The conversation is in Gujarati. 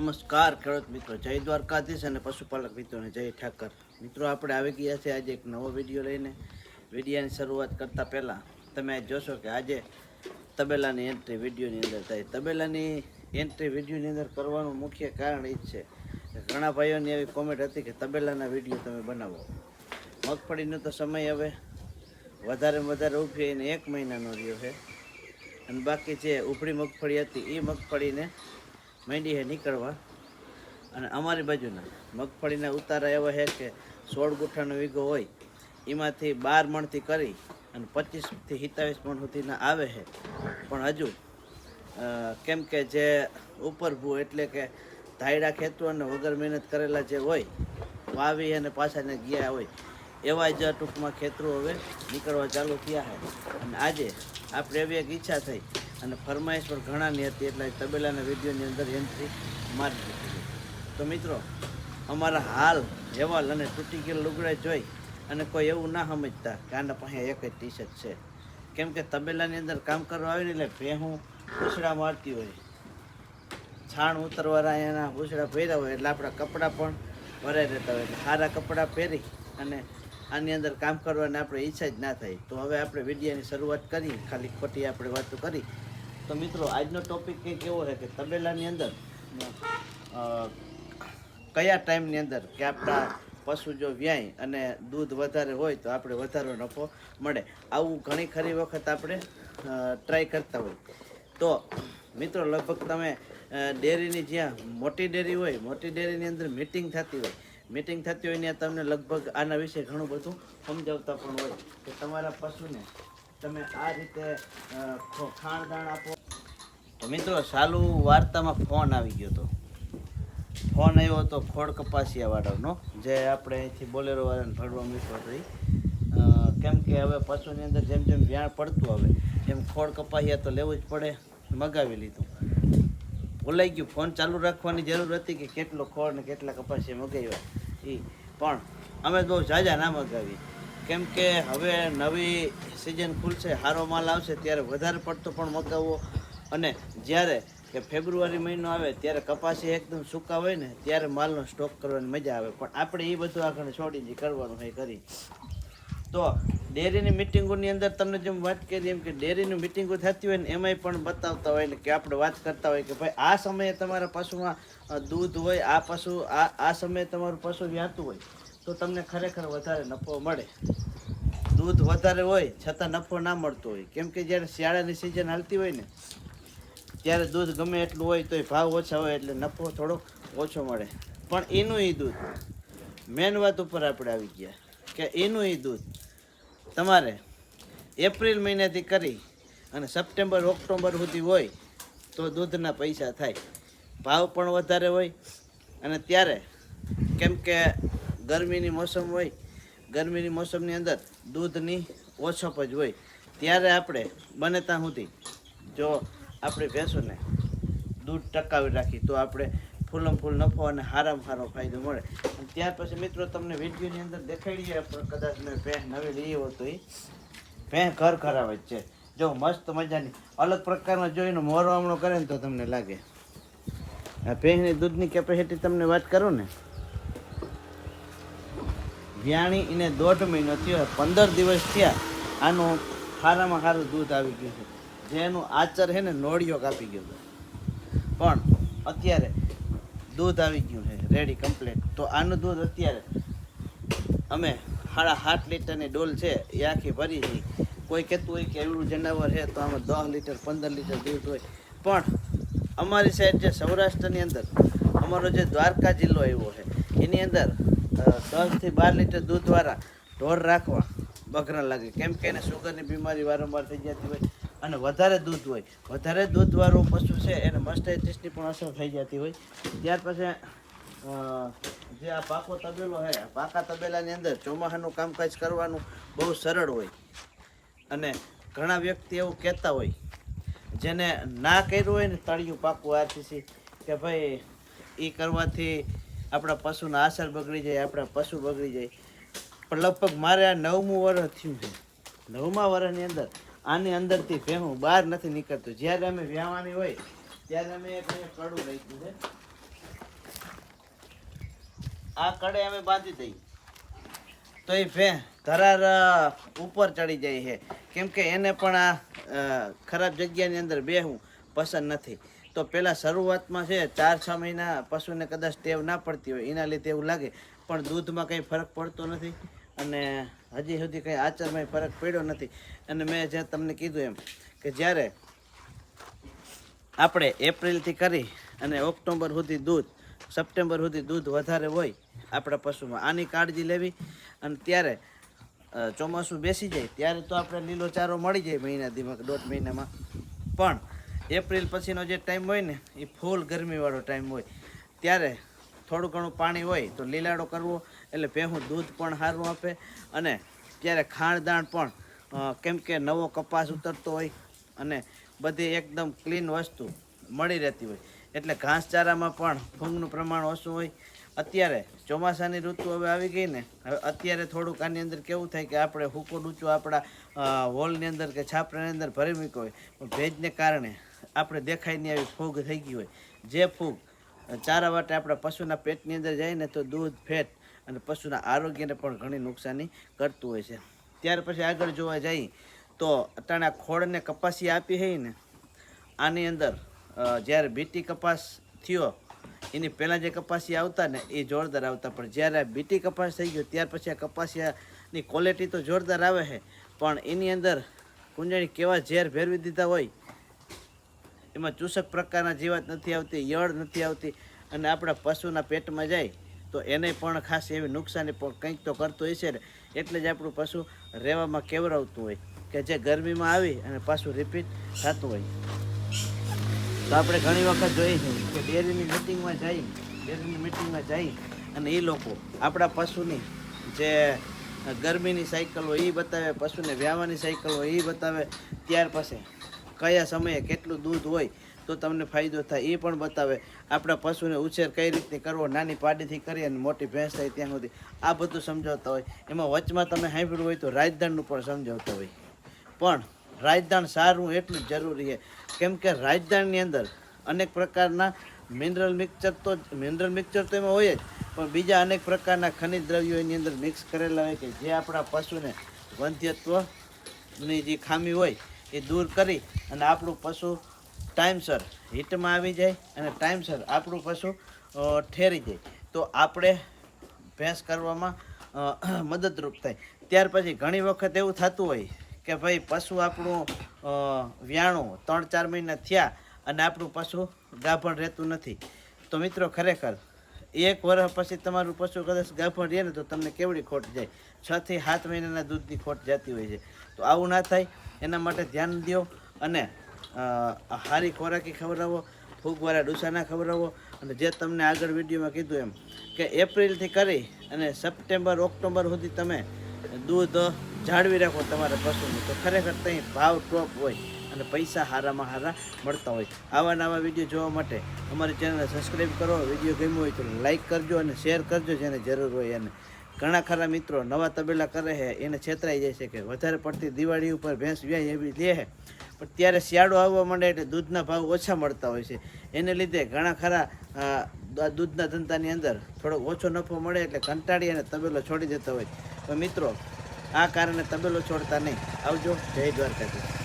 નમસ્કાર, ખેડૂત મિત્રો. જય દ્વારકાધીશ અને પશુપાલક મિત્રોને જય ઠાકર. મિત્રો, આપણે આવી ગયા છે આજે એક નવો વીડિયો લઈને. વિડીયાની શરૂઆત કરતાં પહેલાં તમે જોશો કે આજે તબેલાની એન્ટ્રી વિડીયોની અંદર થાય. તબેલાની એન્ટ્રી વિડીયોની અંદર કરવાનું મુખ્ય કારણ એ જ છે કે ઘણા ભાઈઓની એવી કોમેન્ટ હતી કે તબેલાના વીડિયો તમે બનાવો. મગફળીનો તો સમય હવે વધારેમાં વધારે ઊભી એને એક મહિનાનો રહ્યો છે. અને બાકી જે ઉભળી મગફળી હતી એ મગફળીને માંડી હે, નીકળવા. અને અમારી બાજુના મગફળીના ઉતારા એવા છે કે સોળ ગુઠાનો વીઘો હોય, એમાંથી બાર મણથી કરી અને પચીસથી સિત્તાવીસ મણ સુધીના આવે છે. પણ હજુ કેમ કે જે ઉપરભૂ એટલે કે ધાયડા ખેતુ અને વગર મહેનત કરેલા જે હોય, વાવી અને પાછા ને ગયા હોય એવા જ ટૂંકમાં ખેતરો હવે નીકળવા ચાલુ થયા છે. અને આજે આપણે એવી એક ઈચ્છા થઈ અને ફરમાઈશ પણ ઘણાની હતી એટલે તબેલાના વિડીયોની અંદર એન્ટ્રી મારી દીધી. તો મિત્રો, અમારા હાલ હેવાલ અને તૂટી ગયેલ લુગડા જોઈ અને કોઈ એવું ના સમજતા કે આના પાસે એક જ ટી શર્ટ છે. કેમ કે તબેલાની અંદર કામ કરવા આવે ને એટલે ભેહું પૂછડા મારતી હોય. છાણ ઉતરવાળા એના પૂછડા પહેર્યા હોય એટલે આપણા કપડાં પણ ભરાઈ રહેતા હોય. સારા કપડાં પહેરી અને આની અંદર કામ કરવાની આપણે ઈચ્છા જ ના થાય. તો હવે આપણે વિડિયાની શરૂઆત કરી ખાલી ખોટી આપણે વાતો કરી. તો મિત્રો, આજનો ટોપિક કંઈક એવો છે કે તબેલાની અંદર કયા ટાઈમની અંદર કે આપણા પશુ જો વ્યાય અને દૂધ વધારે હોય તો આપણે વધારો નફો મળે. આવું ઘણી ખરી વખત આપણે ટ્રાય કરતા હોય. તો મિત્રો, લગભગ તમે ડેરીની જ્યાં મોટી ડેરી હોય, મોટી ડેરીની અંદર મીટિંગ થતી હોય. મીટિંગ થતી હોય ત્યાં તમને લગભગ આના વિશે ઘણું બધું સમજાવતા પણ હોય કે તમારા પશુને તમે આ રીતે અ, ખો- ખાણ દાણ આપો. તો મિત્રો ચાલુ વાર્તામાં ફોન આવી ગયો હતો ફોન આવ્યો હતો ખોડ કપાસિયા વાળાનો જે આપણે અહીંથી બોલેરો વાળાને ભરવા મૂક્યો હતો કેમ કે હવે પશુની અંદર જેમ જેમ વ્યાણ પડતું આવે એમ ખોડ કપાસિયા તો લેવું જ પડે. મગાવી લીધું. બોલાઈ ગયું. ફોન ચાલુ રાખવાની જરૂર હતી કે કેટલો ખોળ ને કેટલા કપાસિયા મગાવ્યા. એ પણ અમે બહુ ઝાઝા ના મગાવી કેમ કે હવે નવી સિઝન ખુલશે સારો માલ આવશે, ત્યારે વધારે પડતો પણ મગાવવો. અને જ્યારે કે ફેબ્રુઆરી મહિનો આવે, ત્યારે કપાસી એકદમ સૂકા હોય ને, ત્યારે માલનો સ્ટોક કરવાની મજા આવે. પણ આપણે એ બધું આગળ છોડી જે કરવાનું હોય કરી. તો ડેરીની મિટિંગોની અંદર તમને જેમ વાત કરી, એમ કે ડેરીની મિટિંગો થતી હોય ને, એમાંય પણ બતાવતા હોય ને, કે આપણે વાત કરતા હોય કે ભાઈ, આ સમયે તમારા પશુમાં દૂધ હોય, આ પશુ, આ આ સમયે તમારું પશુ વ્યાતું હોય. તો તમને ખરેખર વધારે નફો મળે. દૂધ વધારે હોય, છતાં નફો ના મળતો હોય. કેમ કે જ્યારે શિયાળાની સિઝન હાલતી હોય ને, ત્યારે દૂધ ગમે એટલું હોય તોય ભાવ ઓછા હોય એટલે નફો થોડોક ઓછો મળે. પણ એનું એ દૂધ મેન વાત ઉપર આપણે આવી ગયા કે એનું એ દૂધ તમારે એપ્રિલ મહિનાથી કરી અને સપ્ટેમ્બર, ઓક્ટોબર સુધી હોય તો દૂધના પૈસા થાય. ભાવ પણ વધારે હોય અને ત્યારે, કેમ કે ગરમીની મોસમ હોય, ગરમીની મોસમની અંદર દૂધની ઓછપ જ હોય. ત્યારે આપણે બને ત્યાં સુધી જો આપણે ભેંસોને દૂધ ટકાવી રાખી, તો આપણે ફૂલમ ફૂલ નફો અને હારામાં હારો ફાયદો મળે. અને ત્યાર પછી મિત્રો તમને વિડીયોની અંદર દેખાડીએ પણ કદાચ મેં ભેંસ નવી લઈ આવ્યો તો એ ભેંસ ઘર ખરાબ જ છે. જો મસ્ત મજાની, અલગ પ્રકારનો જોઈને મોરવામણો કરે ને તો તમને લાગે. આ ભેંસની દૂધની કેપેસિટી તમને વાત કરું ને? વ્યાણી એને દોઢ મહિનો થયો પંદર દિવસ થયા, આનું સારામાં સારું દૂધ આવી ગયું છે. જેનું આચર છે ને, નોળિયો કાપી ગયો હતો પણ અત્યારે દૂધ આવી ગયું છે રેડી કમ્પ્લીટ તો આનું દૂધ અત્યારે અમે સાડા સાત લીટરની ડોલ છે, એ આખી ભરી છે. કોઈ કહેતું હોય કે એવડું જનાવર છે, તો આમાં દસ લીટર, પંદર લીટર દૂધ હોય. પણ અમારી સાઈડ જે સૌરાષ્ટ્રની અંદર, અમારો જે દ્વારકા જિલ્લો આવ્યો છે, એની અંદર દસથી બાર લીટર દૂધવાળા ઢોર રાખવા. બકરા લાગે. કેમ કે એને સુગરની બીમારી વારંવાર થઈ જતી હોય અને વધારે દૂધ હોય. વધારે દૂધવાળું પશુ છે, એને મસ્ટાઇટિસની પણ અસર થઈ જતી હોય. ત્યાર પછી જે આ પાકો તબેલો છે, પાકા તબેલાની અંદર ચોમાસાનું કામકાજ કરવાનું બહુ સરળ હોય. અને ઘણા વ્યક્તિ એવું કહેતા હોય, જેને ના કર્યું હોય ને તળિયું પાકું આરસીસી, કે ભાઈ એ કરવાથી આપણા પશુના આસર બગડી જાય, આપણા પશુ બગડી જાય. પણ લગભગ મારે આ નવમું વર્ષ થયું છે. નવમા વર્ષની અંદર આની અંદરથી ભેહું બહાર નથી નીકળતું. જ્યારે અમે વ્યાવાની હોય ત્યારે અમે એક કડું રાખ્યું છે. આ કડે અમે બાંધી દઈ તો એ ભે ધરાર ઉપર ચડી જાય છે. કેમ કે એને પણ આ ખરાબ જગ્યાની અંદર બેહું પસંદ નથી. તો પહેલાં શરૂઆતમાં છે, ચાર છ મહિના પશુને કદાચ ટેવ ના પડતી હોય, એના લીધે એવું લાગે. પણ દૂધમાં કંઈ ફરક પડતો નથી અને હજી સુધી કંઈ આચરમાં ફરક પડ્યો નથી. અને મેં જે તમને કીધું એમ કે જ્યારે આપણે એપ્રિલથી કરી અને ઓક્ટોબર સુધી દૂધ, સપ્ટેમ્બર સુધી દૂધ વધારે હોય આપણા પશુમાં, આની કાળજી લેવી અને ત્યારે ચોમાસું બેસી જાય, ત્યારે તો આપણે લીલો ચારો મળી જાય મહિના દીમાં દોઢ મહિનામાં. પણ એપ્રિલ પછીનો જે ટાઈમ હોય ને, એ ફૂલ ગરમીવાળો ટાઈમ હોય. ત્યારે થોડું ઘણું પાણી હોય તો લીલાડો કરવો, એટલે ભેહું દૂધ પણ સારું આપે. અને ત્યારે ખાણદાણ પણ કેમ કે નવો કપાસ ઉતરતો હોય અને બધી એકદમ ક્લીન વસ્તુ મળી રહેતી હોય. એટલે ઘાસચારામાં પણ ફૂગનું પ્રમાણ ઓછું હોય. અત્યારે ચોમાસાની ઋતુ હવે આવી ગઈ ને, હવે અત્યારે થોડુંક આની અંદર કેવું થાય કે આપણે હુકો ડૂચો આપણા હોલની અંદર કે છાપરાની અંદર ભરી મૂક્યો હોય. ભેજને કારણે આપણે દેખાય નહીં આવી ફૂગ થઈ ગઈ હોય. જે ફૂગ ચારા વાટે આપણા પશુના પેટની અંદર જાય ને તો દૂધ, ફેટ અને પશુના આરોગ્યને પણ ઘણી નુકસાની કરતું હોય છે. ત્યાર પછી આગળ જોવા જઈએ તો અટાણે આ ખોળને કપાસી આપી હોય ને, આની અંદર જ્યારે બીટી કપાસ થયો, એની પહેલાં જે કપાસી આવતા ને એ જોરદાર આવતા. પણ જ્યારે આ બીટી કપાસ થઈ ગયો, ત્યાર પછી આ કપાસિયાની ક્વોલિટી તો જોરદાર આવે છે. પણ એની અંદર કુંજણી કેવા ઝેર ભેરવી દીધા હોય એમાં ચૂસક પ્રકારના જીવાત નથી આવતી, યળ નથી આવતી અને આપણા પશુના પેટમાં જાય તો એને પણ ખાસ એવી નુકસાની પણ કંઈક તો કરતું હોય છે ને. એટલે જ આપણું પશુ રહેવામાં કેવરાવતું હોય કે જે ગરમીમાં આવી અને પાછું રિપીટ થતું હોય. તો આપણે ઘણી વખત જોઈએ કે ડેરીની મિટિંગમાં જઈ, ડેરીની મિટિંગમાં જઈ અને એ લોકો આપણા પશુની જે ગરમીની સાયકલ હોય એ બતાવે, પશુને વ્યાવાની સાયકલ હોય એ બતાવે, ત્યાર પછી કયા સમયે કેટલું દૂધ હોય તો તમને ફાયદો થાય, એ પણ બતાવે. આપણા પશુને ઉછેર કઈ રીતની કરવો, નાની પાડીથી કરી અને મોટી ભેંસ થાય ત્યાં સુધી. આ બધું સમજાવતા હોય. એમાં વચમાં તમે સાંભળ્યું હોય તો રાજદાનનું પણ સમજાવતા હોય. પણ રાજદાન સારું એટલું જરૂરી છે. કેમ કે રાજદાનની અંદર અનેક પ્રકારના મિનરલ મિક્સચર તો મિનરલ મિક્સચર તો એમાં હોય જ, પણ બીજા અનેક પ્રકારના ખનિજ દ્રવ્યો એની અંદર મિક્સ કરેલા હોય કે જે આપણા પશુને વંધ્યત્વની જે ખામી હોય એ દૂર કરી અને આપણું પશુ ટાઈમસર હિટમાં આવી જાય અને ટાઈમસર આપણું પશુ ઠેરી જાય. તો આપણે ભેંસ કરવામાં મદદરૂપ થાય. ત્યાર પછી ઘણી વખત એવું થતું હોય કે ભાઈ પશુ આપણું વ્યાણું ત્રણ ચાર મહિના થયા અને આપણું પશુ ગાભણ રહેતું નથી. તો મિત્રો ખરેખર એક વર્ષ પછી તમારું પશુ કદાચ ગાભણ રહે ને તો તમને કેવડી ખોટ જાય? છ થી સાત મહિનાના દૂધની ખોટ જતી હોય છે. તો આવું ના થાય. એના માટે ધ્યાન દો અને સારી ખોરાકી ખવડાવો, ફૂગવાળા ડૂસા ના ખવડાવો. અને જે તમને આગળ વિડીયોમાં કીધું એમ કે એપ્રિલથી કરી અને સપ્ટેમ્બર, ઓક્ટોબર સુધી તમે દૂધ જાળવી રાખો તમારા પશુને. તો ખરેખર ત્યાં ભાવ ટોપ હોય અને પૈસા હારામાં હારા મળતા હોય. આવા નવા વીડિયો જોવા માટે અમારી ચેનલને સબસ્ક્રાઈબ કરો. વીડિયો ગમ્યો હોય તો લાઇક કરજો અને શેર કરજો જેને જરૂર હોય એને. ઘણા ખરા મિત્રો નવા તબેલા કરે છે, એને છેતરાઈ જાય છે કે વધારે પડતી દિવાળી ઉપર ભેંસ વ્યાય એવી લે છે. પણ ત્યારે શિયાળો આવવા માંડે એટલે દૂધના ભાવ ઓછા મળતા હોય છે. એને લીધે ઘણા ખરા દૂધના ધંધાની અંદર થોડોક ઓછો નફો મળે એટલે કંટાળી અને તબેલો છોડી દેતા હોય. તો મિત્રો આ કારણે તબેલો છોડતા નહીં. આવજો. જય દ્વારકાધીશ.